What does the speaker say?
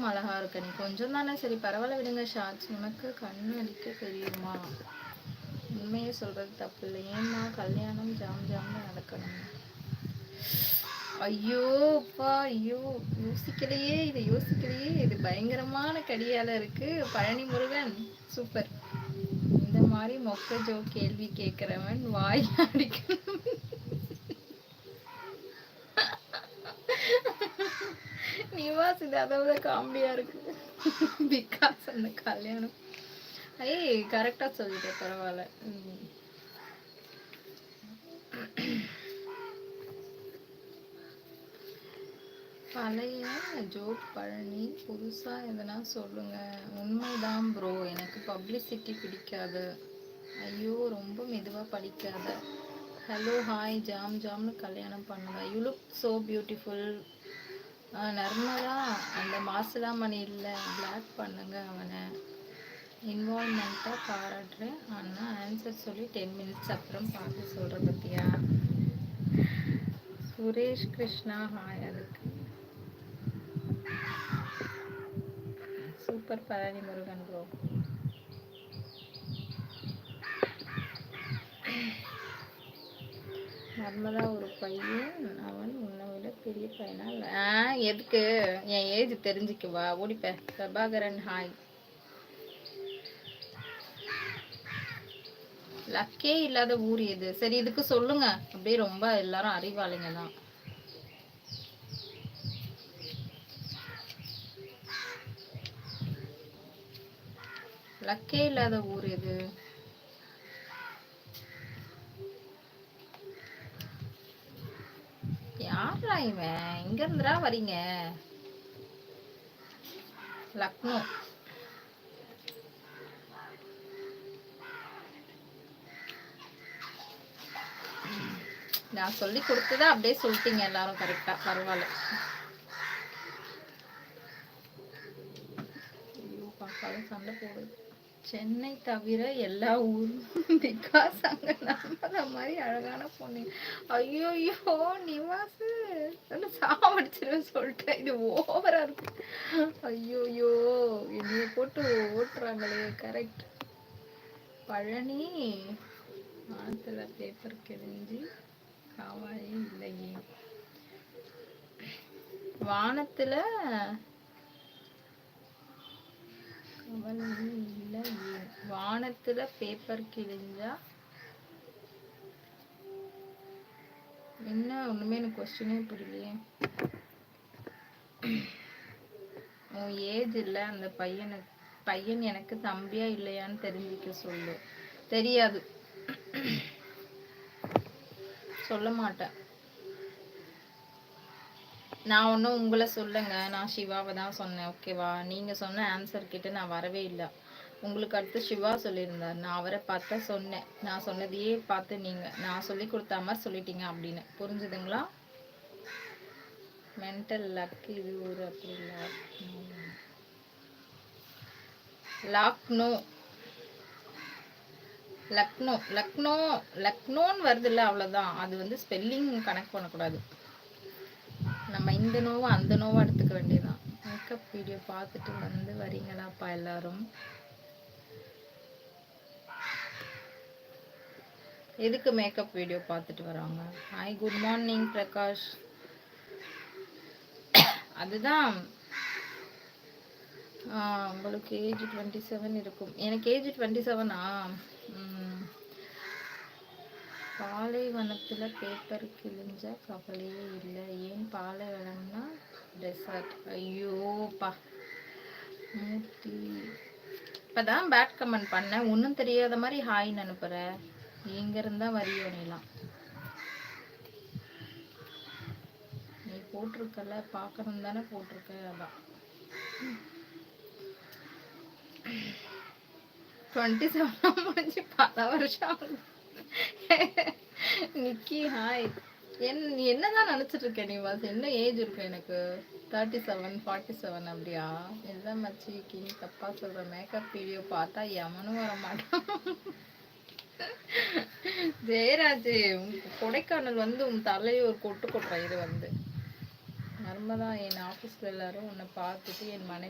இன்னும் அழகா இருக்க. நீ கொஞ்சம் தானே சரி பரவாயில்ல விடுங்க ஷார்ட்ஸ் உனக்கு கண்ணு அடிக்க தெரியுமா? உண்மையை சொல்றது தப்பு இல்லை. ஏம்மா கல்யாணம் ஜாம் ஜாம்னு நடக்கணும். ஐயோப்பா ஐயோ யோசிக்கலையே இதை யோசிக்கலையே. இது பயங்கரமான கடியால இருக்கு. பழனி முருகன் சூப்பர் இந்த மாதிரி மொக்க ஜோ கேள்வி கேட்கிறவன் வாய் அடிக்கணும். நிவாஸ் இது அதை விட காமெடியா இருக்கு. பிகாஸ் அந்த கல்யாணம். ஏய் கரெக்டா சொல்லிட்டேன் பரவாயில்ல. பழைய ஜோக் பழனி புதுசாக எதனா சொல்லுங்கள் உண்மைதான் ப்ரோ எனக்கு பப்ளிசிட்டி பிடிக்காது. ஐயோ ரொம்ப மெதுவாக படிக்காத. ஹலோ ஹாய் ஜாம் ஜாம்னு கல்யாணம் பண்ணுங்க you look so beautiful Narmada அந்த மாசிலாமணி இல்லை பிளாக் பண்ணுங்க அவனை. இன்வால்மெண்ட்டாக பாராட்டுறேன் ஆனால் ஆன்சர் சொல்லி டென் மினிட்ஸ் அப்புறம் பார்த்து சொல்கிற பற்றியா சுரேஷ் கிருஷ்ணா ஹாய் அதுக்கு. சூப்பர் பழனி முருகன் ப்ரோ நர்மதா ஒரு பையன் அவன் உன்னை விட பெரிய பையனா? இல்ல? ஆ எதுக்கு? என் ஏஜ் தெரிஞ்சுக்குவா ஓடிப்ப பிரபாகரன் ஹாய் லக்கே இல்லாத ஊர் எது சரி இதுக்கு சொல்லுங்க. அப்படியே ரொம்ப எல்லாரும் அறிவாளிங்க தான். லக்கே இல்லாத ஊர் எது யாரா இவன்? இங்க இருந்துடா வரீங்க லக்னோ. நான் சொல்லி கொடுத்ததை அப்படியே சொல்லிட்டீங்க எல்லாரும் கரெக்டா பரவாயில்ல. ஐயோ பாப்பாலும் சண்டை போடுது சென்னை தவிர எல்லா ஊரும் பிகாஸ் அங்க நர்மதா மாதிரி அழகான பொண்ணு. ஐயோ ஐயோ நிவாசு. நான் சாவடிச்சிருவேன் சொல்லிட்டேன். இது ஓவரா இருக்கு. ஐயோ ஐயோ என்னைய போட்டு ஓட்டுறாங்களே. கரெக்ட் பழனி ஆத்துல பேப்பர் கிழிஞ்சி காவாயே இல்லையே. வானத்துல கவலையே வானத்துல பேப்பர் கிழிஞ்சா என்ன? ஒண்ணுமே எனக்கு கொஸ்டினே புரியலையே. உன் ஏஜ் இல்ல அந்த பையனுக்கு பையன் எனக்கு தம்பியா இல்லையான்னு தெரிஞ்சுக்க சொல்லு. தெரியாது. சொல்ல மாட்டேன். நான் ஒன்றும் உங்களை சொல்லுங்க. நான் சிவாவை தான் சொன்னேன். ஓகேவா நீங்க சொன்ன ஆன்சர் கிட்ட நான் வரவே இல்லை. உங்களுக்கு அடுத்து சிவா சொல்லியிருந்தார். நான் அவரை பார்த்தா சொன்னேன். நான் சொன்னதையே பார்த்து நீங்க நான் சொல்லி கொடுத்த மாதிரி சொல்லிட்டீங்க அப்படின்னு. புரிஞ்சுதுங்களா? மென்டல் லக் இது ஒரு அப்படி லக்னோ. லக்னோ லக்னோ லக்னோன்னு வருதுல்ல அவ்வளோதான் அது வந்து ஸ்பெல்லிங் கணக்கு பண்ணக்கூடாது. இந்த நோவை அந்த நோவாக எடுத்துக்க வேண்டியதான் மேக்கப் வீடியோ பார்த்துட்டு வந்து வரீங்களாப்பா எல்லாரும்? எதுக்கு மேக்கப் வீடியோ பார்த்துட்டு வராங்க? ஹாய் குட் மார்னிங் பிரகாஷ் அதுதான். உங்களுக்கு ஏஜ் டுவெண்ட்டி செவன் இருக்கும். எனக்கு ஏஜ் டுவெண்ட்டி செவனா பாலைவனத்துல பேப்பர் கிழிஞ்சா கவலையே இல்லை. ஏன் பாலைவனம்னா டெசர்ட் ஐயோப்பா. மூர்த்தி. இப்பதான் பேட் கமெண்ட் பண்ணேன். ஒன்றும் தெரியாத மாதிரி ஹாய்ன்னு அனுப்புற. எங்க இருந்தா வரியோ நீலாம் நீ போட்டிருக்கல பார்க்கணும் தானே போட்டிருக்க அதான். டுவெண்ட்டி செவன் முடிஞ்சு பல வருஷம் ஆகுது. நிக்கி ஹாய் என் என்னதான் நினைச்சிட்டு இருக்க நீ? வாஸ் என்ன ஏஜ் இருக்கு எனக்கு? தேர்ட்டி செவன் ஃபார்ட்டி செவன் அப்படியா? எல்லாம் மச்சி கிங் தப்பா சொல்ற. மேக்கப் வீடியோ பார்த்தா எவனும் வர மாட்டான். ஜெயராஜ் கொடைக்கானல் வந்து உன் தலையை ஒரு கொட்டு கொட்டுற இது வந்து. நர்மதா என் ஆஃபீஸ்ல எல்லாரும் உன்னை பார்த்துட்டு என் மனை